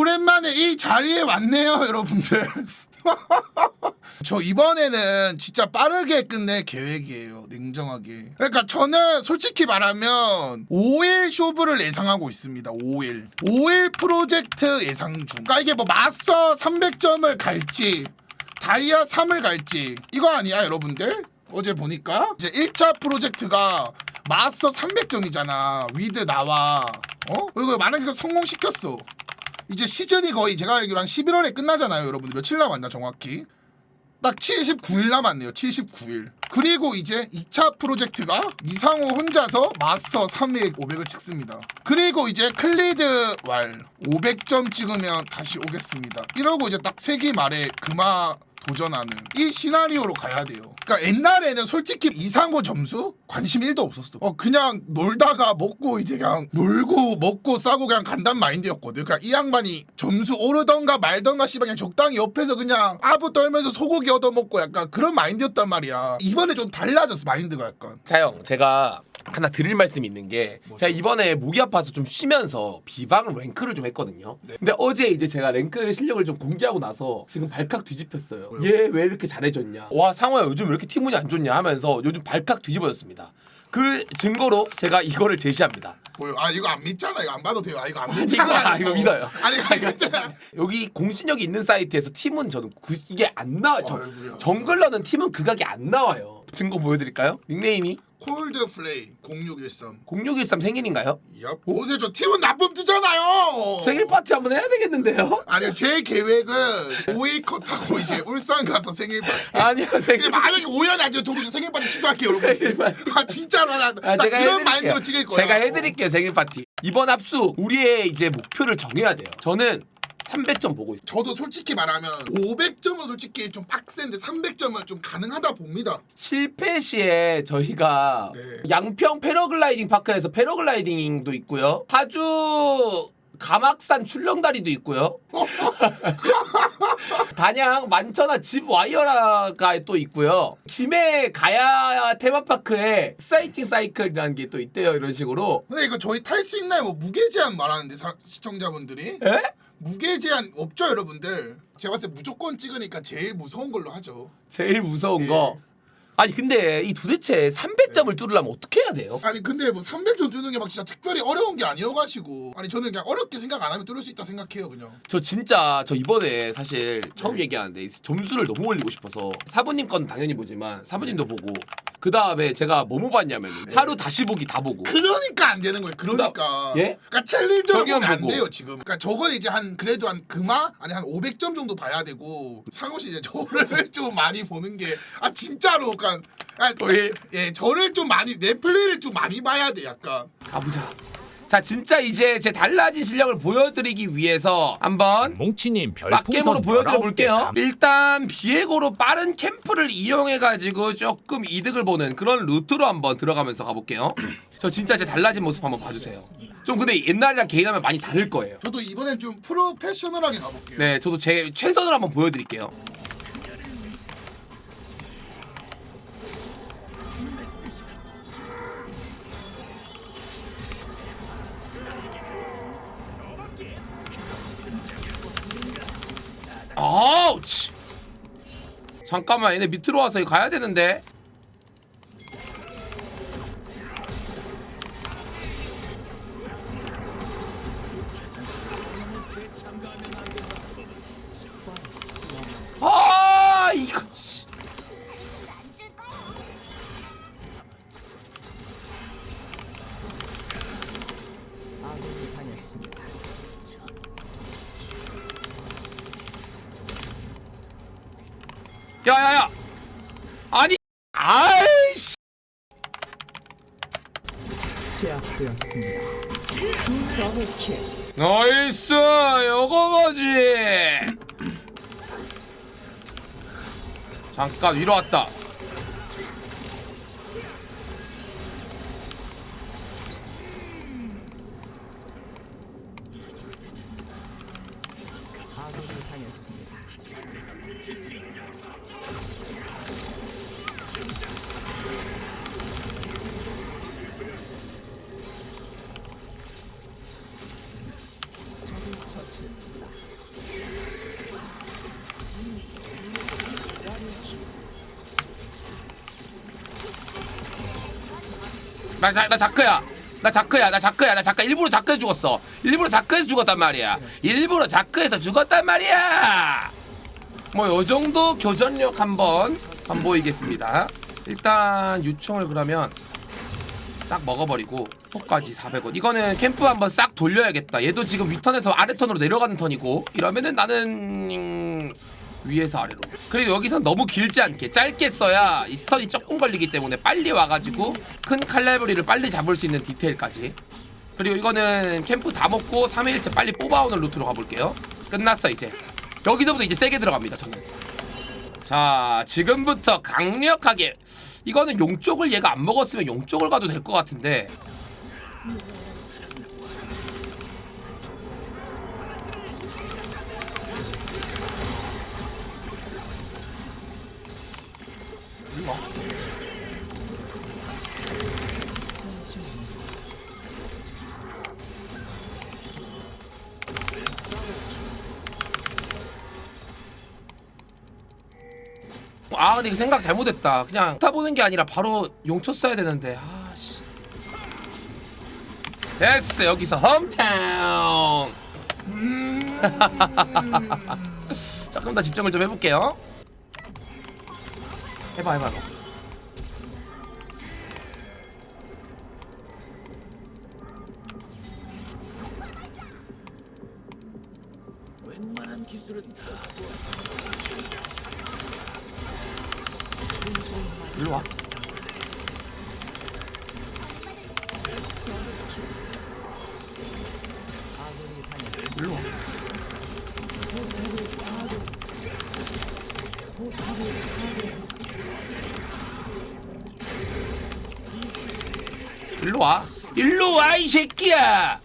오랜만에 이 자리에 왔네요, 여러분들. 저 이번에는 진짜 빠르게 끝낼 계획이에요. 냉정하게. 그러니까 저는 솔직히 말하면 5일 쇼부를 예상하고 있습니다. 5일. 5일 프로젝트 예상 중. 그러니까 이게 뭐 마스터 300점을 갈지 다이아 3을 갈지 이거 아니야, 여러분들? 어제 보니까 이제 1차 프로젝트가 마스터 300점이잖아. 위드 나와. 어? 이거 만약에 성공시켰어. 이제 시즌이 거의 제가 알기로 한 11월에 끝나잖아요, 여러분들. 며칠 남았나 정확히? 딱 79일 남았네요. 79일. 그리고 이제 2차 프로젝트가 이상호 혼자서 마스터 300, 500을 찍습니다. 그리고 이제 클리드 왈 500점 찍으면 다시 오겠습니다. 이러고 이제 딱 세기 말에 금화 도전하는 이 시나리오로 가야 돼요. 그러니까 옛날에는 솔직히 이상호 점수 관심 1도 없었어. 어 그냥 놀다가 먹고 이제 그냥 놀고 먹고 싸고 그냥 간단 마인드였거든. 그러니까 이 양반이 점수 오르던가 말던가 씨발 그냥 적당히 옆에서 그냥 아부 떨면서 소고기 얻어먹고 약간 그런 마인드였단 말이야. 이번에 좀 달라졌어 마인드가 약간. 자형 제가 하나 드릴 말씀이 있는 게 제가 이번에 목이 아파서 좀 쉬면서 비방 랭크를 좀 했거든요. 근데 어제 이제 제가 랭크 실력을 좀 공개하고 나서 지금 발칵 뒤집혔어요. 얘 왜 이렇게 잘해줬냐? 와 상호야 요즘 왜 이렇게 팀운이 안 좋냐 하면서 요즘 발칵 뒤집어졌습니다. 그 증거로 제가 이거를 제시합니다. 뭐요? 아 이거 안 믿잖아. 이거 안 봐도 돼요. 아 이거 안 이거 믿잖아. 이거 믿어요. 아니 아니 괜찮아. 여기 공신력이 있는 사이트에서 팀은 저는 그, 이게 안 나와요. 정- 아이고야. 정글러는 팀은 극악이 안 나와요. 증거 보여드릴까요? 닉네임이 콜드 플레이 0613. 0613 생일인가요? 야, 보세요. 저 팀은 나쁨 뜨잖아요. 생일 파티 한번 해야 되겠는데요? 아니요, 제 계획은 5일 컷하고 이제 울산 가서 생일 파티. 아니요 근데 생일 만약에 5일 안에 안 찍어 저도 이제 생일 파티 취소할게요, 생일 여러분. 파티. 아 진짜로 나, 나 아, 제가 그런 해드릴게요. 마인드로 찍을 거야. 제가 해드릴게요 생일 파티. 이번 합수 우리의 이제 목표를 정해야 돼요. 저는 300점 보고 있어요. 저도 솔직히 말하면 500점은 솔직히 좀 빡센데 300점은 좀 가능하다 봅니다. 실패 시에 저희가 네. 양평 패러글라이딩 파크에서 패러글라이딩도 있고요. 파주 가막산 출렁다리도 있고요. 단양 만천하 집 와이어라가 또 있고요. 김해 가야 테마파크에 사이팅 사이클이라는 게 또 있대요. 이런 식으로. 근데 이거 저희 탈 수 있나요? 뭐 무게 제한 말하는데 사- 시청자분들이 에? 무게 제한 없죠, 여러분들. 제가 봤을 때 무조건 찍으니까 제일 무서운 걸로 하죠. 제일 무서운 예. 거. 아니 근데 이 도대체 300점을 뚫으려면 어떻게 해야 돼요? 아니 근데 뭐 300점 뚫는 게 막 진짜 특별히 어려운 게 아니어가지고. 아니 저는 그냥 어렵게 생각 안 하면 뚫을 수 있다 생각해요 그냥. 저 진짜 저 이번에 사실 처음 얘기하는데 점수를 너무 올리고 싶어서 사부님 건 당연히 보지만 사부님도 보고 그 다음에 제가 뭐뭐 봤냐면 하루 다시 보기 다 보고. 그러니까 안 되는 거예요 그러니까. 예? 그러니까 저기는 보면 안 보고. 돼요 지금. 그러니까 저건 이제 한 그래도 한 금화 아니 한 500점 정도 봐야 되고 상호 씨 이제 저를 좀 많이 보는 게 아 진짜로. 그러니까 아, 거의- 예 저를 좀 많이 내 플레이를 좀 많이 봐야 돼 약간 가보자. 자 진짜 이제 제 달라진 실력을 보여드리기 위해서 한번 몽치님 빡겜으로 별풍선 보여드려 19개 볼게요. 감- 일단 비에고로 빠른 캠프를 이용해 가지고 조금 이득을 보는 그런 루트로 한번 들어가면서 가볼게요. 저 진짜 제 달라진 모습 한번 봐주세요. 좀 근데 옛날이랑 개인하면 많이 다를 거예요. 저도 이번엔 좀 프로페셔널하게 가볼게요 네, 저도 제 최선을 한번 보여드릴게요. 아우치. 잠깐만, 얘네 밑으로 와서 가야 되는데. 나이스 요거 거지. 잠깐 위로 왔다 나, 자, 나 자크야. 나 자크야. 나 자크야. 나 자크 일부러 자크해 죽었어. 일부러 자크해서 죽었단 말이야. 일부러 자크해서 죽었단 말이야. 뭐 요 정도 교전력 한번 선보이겠습니다. 일단 유충을 그러면 싹 먹어버리고 폭까지 400원. 이거는 캠프 한번 싹 돌려야겠다. 얘도 지금 위턴에서 아래턴으로 내려가는 턴이고 이러면은 나는 음, 위에서 아래로. 그리고 여기선 너무 길지 않게 짧게 써야 이 스턴이 조금 걸리기 때문에 빨리 와가지고 큰 칼날부리를 빨리 잡을 수 있는 디테일까지. 그리고 이거는 캠프 다 먹고 3일째 빨리 뽑아오는 루트로 가볼게요. 끝났어 이제. 여기서부터 이제 세게 들어갑니다 저는. 자 지금부터 강력하게 이거는 용 쪽을 얘가 안 먹었으면 용 쪽을 가도 될 것 같은데 아 근데 이거 생각 잘못했다. 그냥 타보는 게 아니라 바로 용초 써야 되는데. 아씨. 됐어 여기서 홈타운. 조금 더 집중을 좀 해볼게요. 해봐 해봐 해봐 일로 와. 일로 와 일로 와 일로 와 이 새끼야.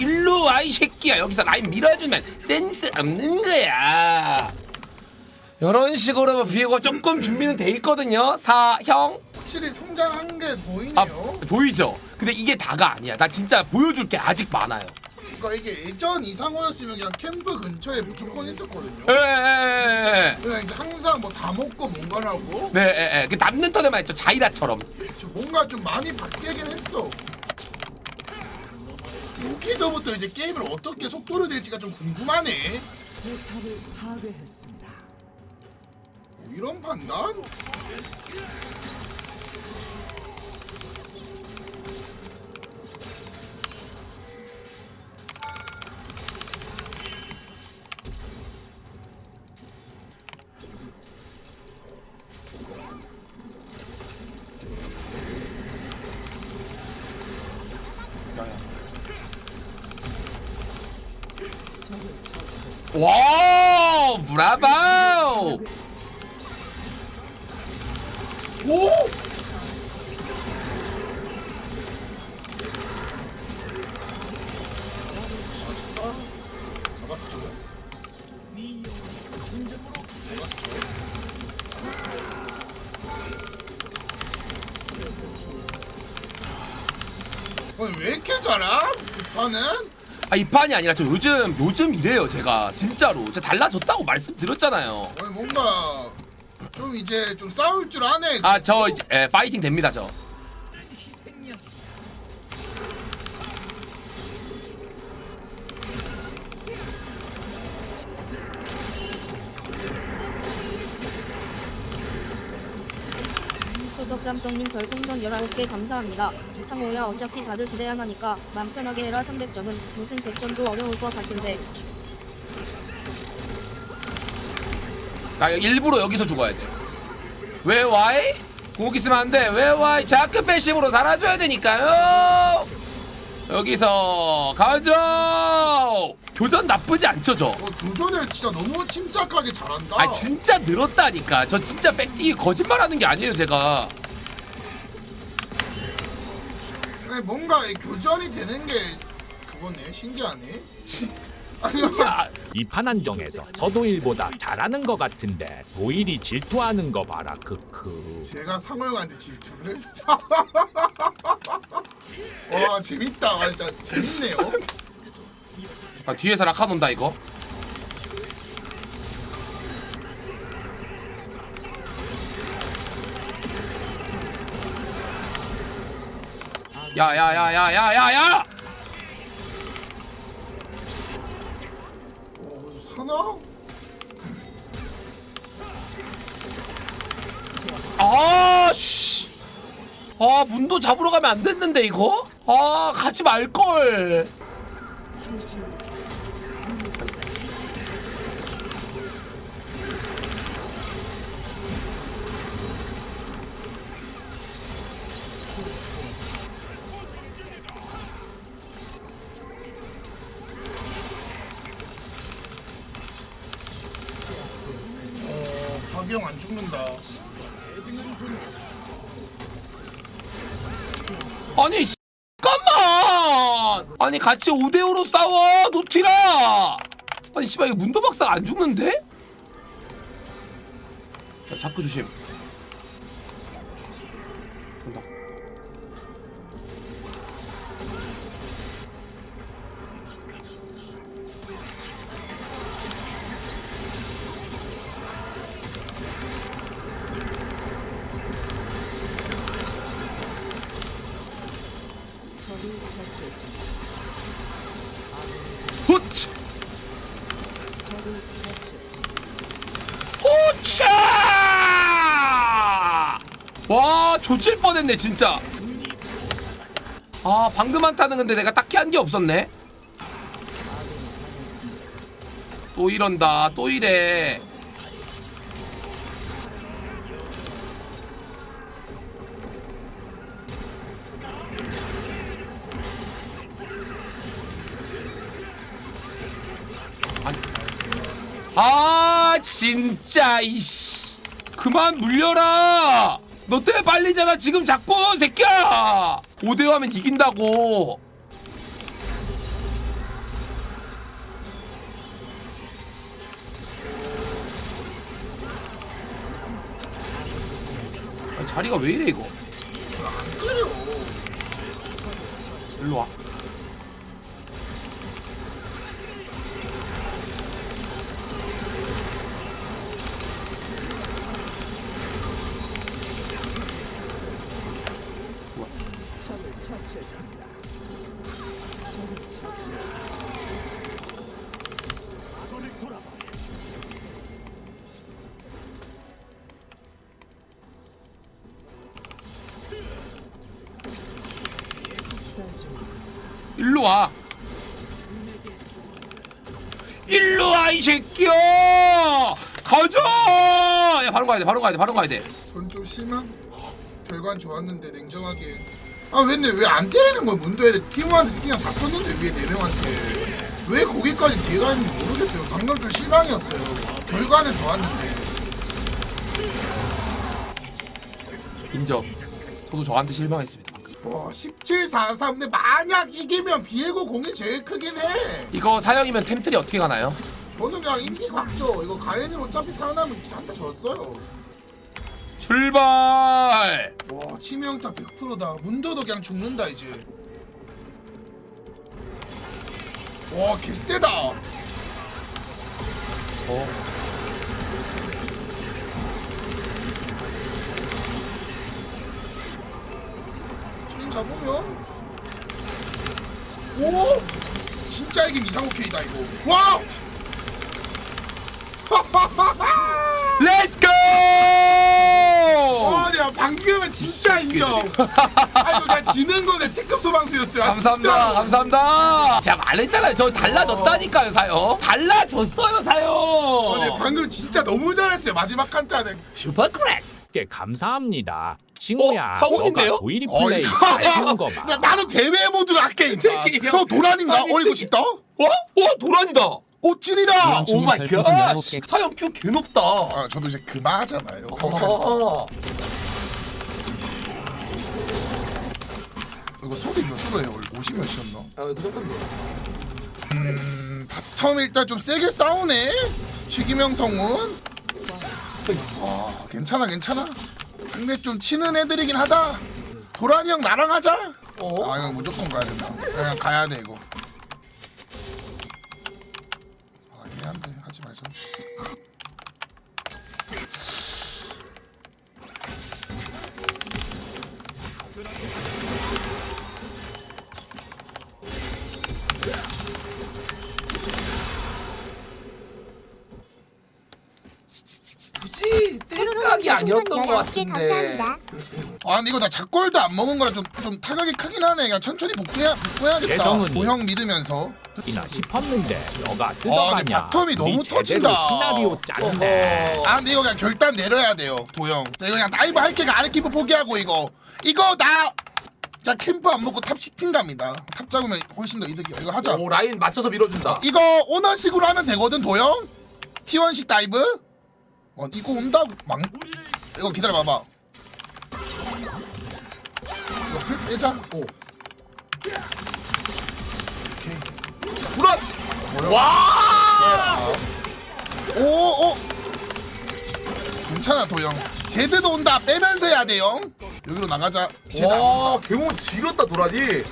일로 와 이 새끼야. 여기서 라인 밀어주면 센스 없는 거야 이런 식으로 뭐 비에고 조금 준비는 돼 있거든요 사형 확실히 성장한 게아 보이네요. 보이죠 근데 이게 다가 아니야 나 진짜 보여줄 게 아직 많아요 그러니까 이게 예전 이상호였으면 그냥 캠프 근처에 무조건 있었거든요. 네. 에에에에 그냥 이제 항상 뭐 다 먹고 뭔가를 하고 네, 에, 에. 그 남는 턴에만 했죠 자이라처럼 좀 뭔가 좀 많이 바뀌긴 했어. 여기서부터 이제 게임을 어떻게 속도를 낼지가 좀 궁금하네. 포탑을 파괴했습니다. 뭐 이런 판단? 와 브라보 오! 아니 왜 이렇게 잘함? 이 판은? 아 이 판이 아니라 저 요즘 요즘 이래요 제가. 진짜로. 제가 달라졌다고 말씀드렸잖아요. 아니 뭔가 좀 이제 좀 싸울 줄 아네. 아 저 이제 에, 파이팅 됩니다 저 소독 쌈성님 별풍선 19개 감사합니다. 상호야 어차피 다들 기대안 하니까 맘 편하게 해라 300점은. 무슨 100점도 어려울 것 같은데. 나 일부러 여기서 죽어야 돼 왜 와이? 공 있으면 안 돼 왜 와이? 자크 패시브로 살아줘야 되니까요. 여기서 가죠 교전 나쁘지 않죠 저 어, 도전을 진짜 너무 침착하게 잘한다. 아 진짜 늘었다니까 저 진짜 팩티 거짓말하는 게 아니에요 제가 근데 뭔가 이 교전이 되는 게 그거네 신기하네. 아니, 야, 이판 한정에서 서도일보다 잘하는 것 같은데 도일이 질투하는 거 봐라 크크 제가 상월관한테 질투를. 와 재밌다. 아, 진짜 재밌네요. 아, 뒤에서 라칸 온다 이거? 야야야야야야야! 아씨! 아 문도 잡으러 가면 안 됐는데 이거? 아 가지 말걸! 어, 박영 안 죽는다. 아니 씨, 잠깐만. 아니 같이 5대5로 싸워 노티라. 아니 씨발 이거 문도 박사 안 죽는데? 야, 자꾸 조심. 조질 뻔했네 진짜. 아 방금 한타는 근데 내가 딱히 한 게 없었네. 또 이런다 또 이래. 아 진짜 이씨 그만 물려라 너 때문에 빨리잖아 지금 자꾸 새끼야! 5대5 하면 이긴다고. 아, 자리가 왜 이래 이거? 일로 와 일로 와. 일로 와 이 새끼야. 가자. 야 바로 가야 돼. 바로 가야 돼. 바로 가야 돼. 전좀 심한? 결과는 좋았는데 냉정하게. 아왜안 때리는 거야 문도 애들 팀원한테 스키냥 다 썼는데 위에 네 명한테 왜 거기까지 뒤에 가 있는지 모르겠어요. 방금 좀 실망이었어요. 결과는 좋았는데. 인정. 저도 저한테 실망했습니다. 와 17, 4, 3 근데 만약 이기면 비에고 공이 제일 크긴 해. 이거 사형이면 템틀이 어떻게 가나요? 저는 그냥 인기 각죠. 이거 가엔은 어차피 살아나면 한타 졌어요. 출발. 와 치명타 100%다. 문도도 그냥 죽는다 이제. 와 개세다. 어. 잡으면 오 진짜 이게 K다 이거. 와. 렛츠 고! 와, 내가 방금은 진짜 인정. 아이고, 나 지는 거내 특급 소방수였어요. 아, 감사합니다. 진짜로. 감사합니다. 제가 말했잖아요. 저 달라졌다니까요, 사형. 달라졌어요, 사형. 어, 네, 방금 진짜 너무 잘했어요. 마지막 한타는. 슈퍼 크랙. 께 감사합니다. 친구야, 어, 성훈인데요? 너가 도일이 어, 플레이 이거- 잘 하는 거 봐. 나, 나도 대회 모드로 할게. 새끼, 형 도란인가? 아니, 어리고. 싶다. 어? 어, 도란이다. 오 찐이다. 오 마이 갓. 사형 큐 개높다. 아, 저도 이제 그마잖아요. 어. 이거 소리 몇 소리예요? 원래 50몇이었나? 아, 그 정도인데. 음, 바텀 일단 좀 세게 싸우네. 최기명 성운. 아, 괜찮아, 괜찮아. 상대 좀 치는 애들이긴 하다. 도란이 형 나랑 하자. 어? 아, 이거 무조건 가야 된다. 그냥 가야 돼 이거. 아, 애한데 하지 말자. 아니었던 것 같은데. 아 근데 이거 나 작골도 안 먹은 거라 좀, 좀 타격이 크긴 하네. 그냥 천천히 복구해야, 복구해야겠다. 예성은 도형 믿으면서. 이나 싶었는데 너가 뜯어가냐. 바텀이 너무 우리 제대로 터진다. 시나리오 짰네. 아 근데 이거 그냥 결단 내려야 돼요 도형. 나 이거 그냥 다이브 할 게가 아래 키프 포기하고 이거. 이거 나! 그냥 캠프 안 먹고 탑 시팅 갑니다. 탑 잡으면 훨씬 더 이득이야. 이거 하자. 오 라인 맞춰서 밀어준다. 이거 오너식으로 하면 되거든 도형? T1식 다이브 어 이거 온다고 망 이거 기다려 봐봐. 이거 풀 빼자? 오. 오케이. 불안. 와. 오오. 괜찮아 도형 제드도 온다. 빼면서 해야 돼요. 여기로 나가자. 제드 안와 온다 개모 지렸다 도라니.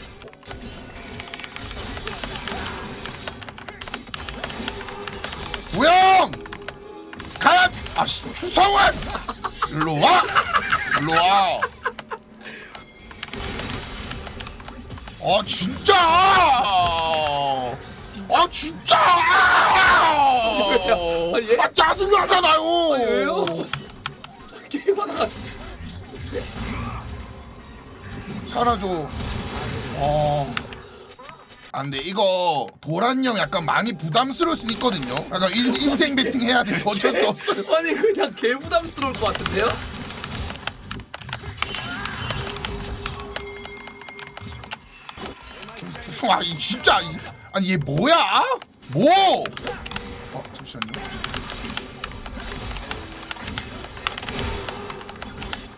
아씨 추성원 일로 와 일로 와. 아 진짜 아 진짜 얘- 아 짜증나잖아요 왜요? 게임하다가 사라져. 어. 안돼 이거 도란 형 약간 많이 부담스러울 수 있거든요. 약간 인, 인생 배팅 해야 돼. 어쩔 수 없어요. 아니 그냥 개 부담스러울 것 같은데요? 주성 아이 진짜 이- 아니 얘 뭐야? 뭐? 어 잠시만요.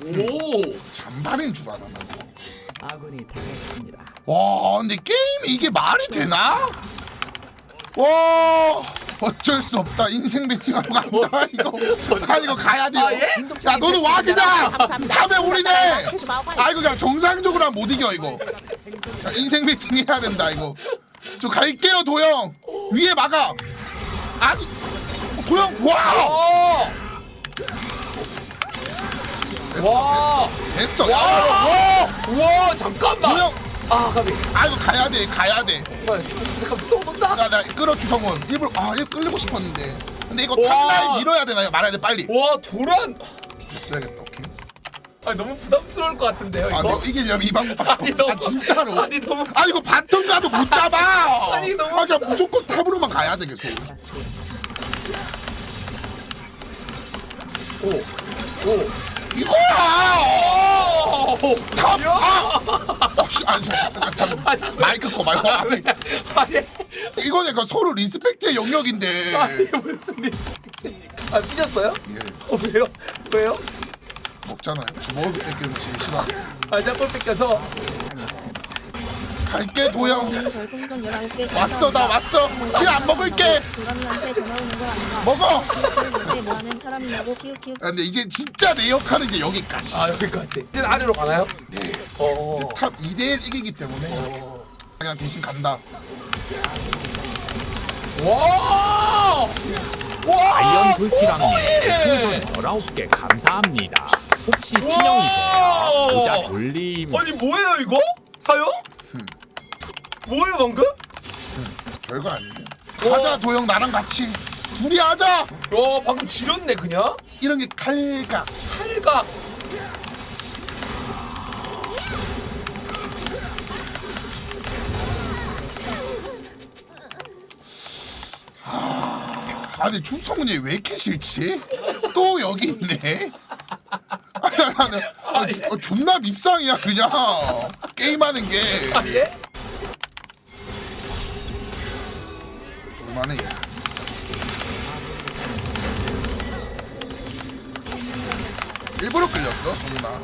오. 잔발인 줄 알아 나. 아군이 당했습니다. 와 근데 게임이 이게 말이 되나? 와 어쩔 수 없다. 인생 배팅하러 간다 이거. 아 이거 가야 돼요. 아, 예? 야 너는 와 그냥. 올리네. 아, 아 이거 그냥 정상적으로 하면 못 이겨 이거. 야, 인생 배팅 해야 된다 이거. 저 갈게요 도영. 위에 막아. 아니 도영 와 어. 됐어 와. 됐어 됐어 야, 와 우와 잠깐만. 도영 아 가비. 아 이거 가야 돼 가야 돼 아, 잠깐 또 온다. 나, 나 끌어 주성원 일부러 아 이거 끌리고 싶었는데 근데 이거 와. 탑라인 밀어야 되나 이거 말아야 돼 빨리 와 도란. 그래야겠다 오케이 아 너무 부담스러울 것 같은데요 아 이거. 내가 이기려면 이 방법밖에 아니, 없어 아 너무- 진짜로 아니, 너무- 아 이거 바텀 가도 못 잡아 아니, 너무- 아 그냥 무조건 탑으로만 가야 돼 계속 오. 오. 이거야 오. 탑! 야! 아! 어, 씨, 아니, 잠깐, 잠깐, 잠깐. 마이크 꺼, 마이크 꺼. 아니, 아니. 이거는 약간 서로 리스펙트의 영역인데. 아니 무슨 리스펙트입니까? 아 삐졌어요? 예, 어 왜요? 왜요? 먹잖아요. 저 먹을 때 제일 싫어. 아 짝골 뺏겨서 갈게, 도영. 별풍선 19개 왔어, 나 왔어. 킬안 먹을게. 도라미한테 전화 오는 거 아닌가 먹어. 그때 뭐하는 사람이냐고 키우키우 아, 근데 이제 진짜 내 역할은 이제 여기까지. 아 여기까지 이제 아래로 가나요? 네. 어. 이제 탑 2대1 이기기 때문에 그냥 대신 간다. 와! 와! 아이언 불키랑님 예! 풍선 19개 감사합니다 혹시 와! 친형이세요? 모자 돌림 아니 뭐예요 이거? 사요? 뭐예요 방금? 별거 아니에요. 가자, 도영 나랑 같이. 둘이 하자. 와 방금 지렸네 그냥? 이런 게 칼각. 칼각 아니 충성훈이 왜 이렇게 싫지? 또 여기 있네. 아니, 아니, 아니, 아니, 조- 어, 존나 밉상이야 그냥 게임하는 게. 아 예? 만해. 일부러 끌렸어 성훈아.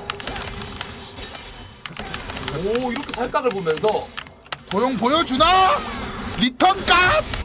오 이렇게 살각을 보면서 도용 보여주나? 리턴 값!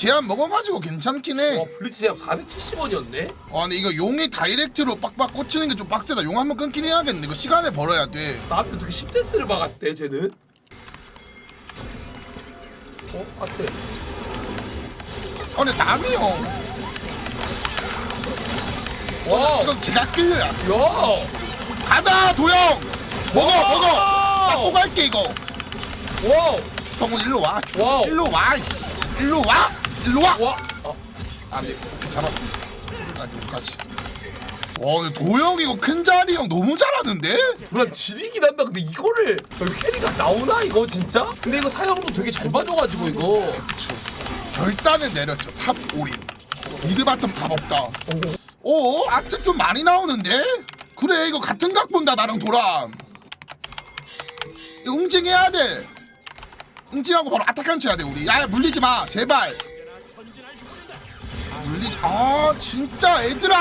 제한 먹어가지고 괜찮긴 해. 와 블리치 제압 470원이었네? 아 근데 이거 용이 다이렉트로 빡빡 꽂히는 게 좀 빡세다. 용 한번 끊긴 해야겠네. 이거 시간에 벌어야 돼. 남이 어떻게 10데스를 막았대 쟤는? 어? 같대 어, 근데 남이 형. 와. 이건 제가 끌려야. 야. 가자 도영. 먹어 먹어. 나또 갈게 이거. 와. 주성훈 일로 와. 주, 와우. 일로 와. 이씨. 일로 와. 일로 와. 와. 어. 아니 잡았어. 아니 여기까지. 와 근데 도영 이거 큰 자리 형 너무 잘하는데? 물론 지리긴 한다. 근데 이거를 캐리가 나오나 이거 진짜? 근데 이거 사형도 되게 잘 봐줘가지고 이거. 결단은 내렸죠. 탑 올인. 미드 바텀 답 없다. 오, 아트 좀 많이 나오는데? 그래, 이거 같은 각 본다, 나랑. 이거 응징해야 돼. 응징하고 바로 아타칸 쳐야 돼, 우리. 야, 물리지 마, 제발. 물리지, 아, 진짜, 얘들아.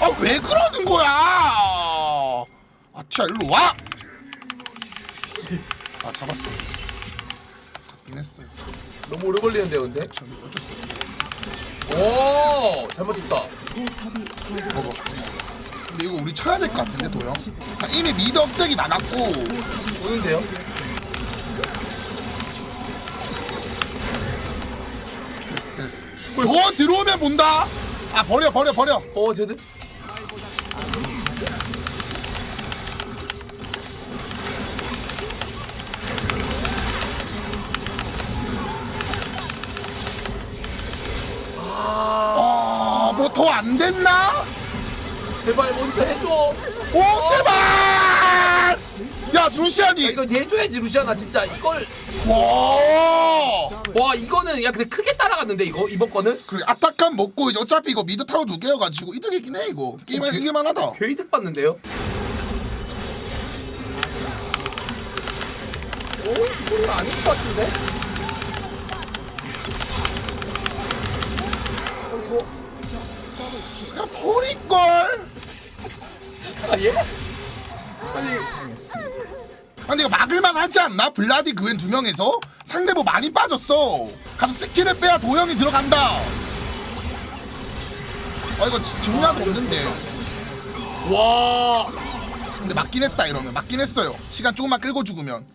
아, 왜 그러는 거야? 아, 튀야, 일로 와. 아, 잡았어. 잡긴 했어요. 너무 오래 걸리는데요, 근데? 저기 어쩔 수 없어. 오, 잘 맞췄다. 먹어. 근데 이거 우리 쳐야 될 것 같은데 도영. 아, 이미 미드 업적이 나갔고 오는데요? 됐어. 더 들어오면 본다. 아 버려 버려 버려. 어, 쟤들? 어뭐 더 안 됐나? 제발 먼저 해줘. 오 제발. 야 야, 루시안이. 이거 해줘야지, 루시아나 진짜. 이걸. 와. 와, 이거는, 야, 근데 크게 따라갔는데, 이거, 이번 거는? 그래 아타칸 먹고 이제 어차피 이거 미드 타워 두 개여가지고 이득이긴 해 이거. 게임할 이기만 하다. 개 이득 봤는데요? 오, 이거 아닌 것 같은데? 어. 야 버릴 걸. 아, 예? 아니, 아니 이거 막을만 하지 않나? 블라디 그웬 두 명에서 상대 뭐 많이 빠졌어. 가서 스킬을 빼야 도형이 들어간다. 아 이거 지- 정리하도 없는데. 와. 근데 맞긴 했다 이러면 맞긴 했어요. 시간 조금만 끌고 죽으면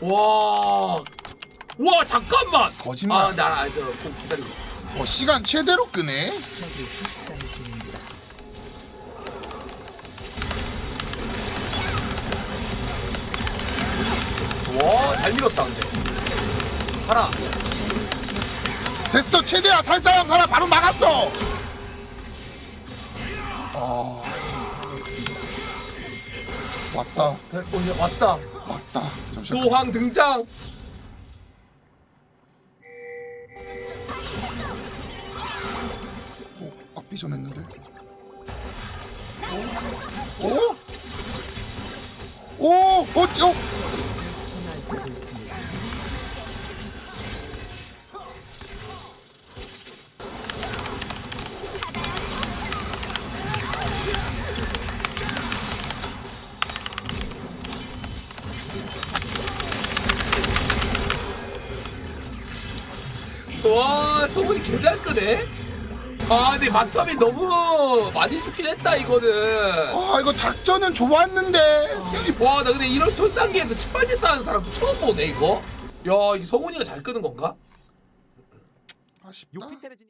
와. 와, 잠깐만. 거짓말. 아, 나, 아, 기다리고. 어 시간 최대로 끄네. 와, 잘 밀었다, 근데. 하나. 됐어 최대야 살 사람 살아 바로 막았어. 아 왔다 어, 이제 왔다. 왔다 잠시만. 소황 등장. 아 삐져냈는데. 오? 오? 오? 어? 어? 바텀이 너무 많이 죽긴 했다, 이거는. 아 이거 작전은 좋았는데 와, 나 근데 이런 천상계에서 18대 싸는 사람도 처음 보네, 이거. 야, 이 성훈이가 잘 끄는 건가? 아쉽다. 요피테르진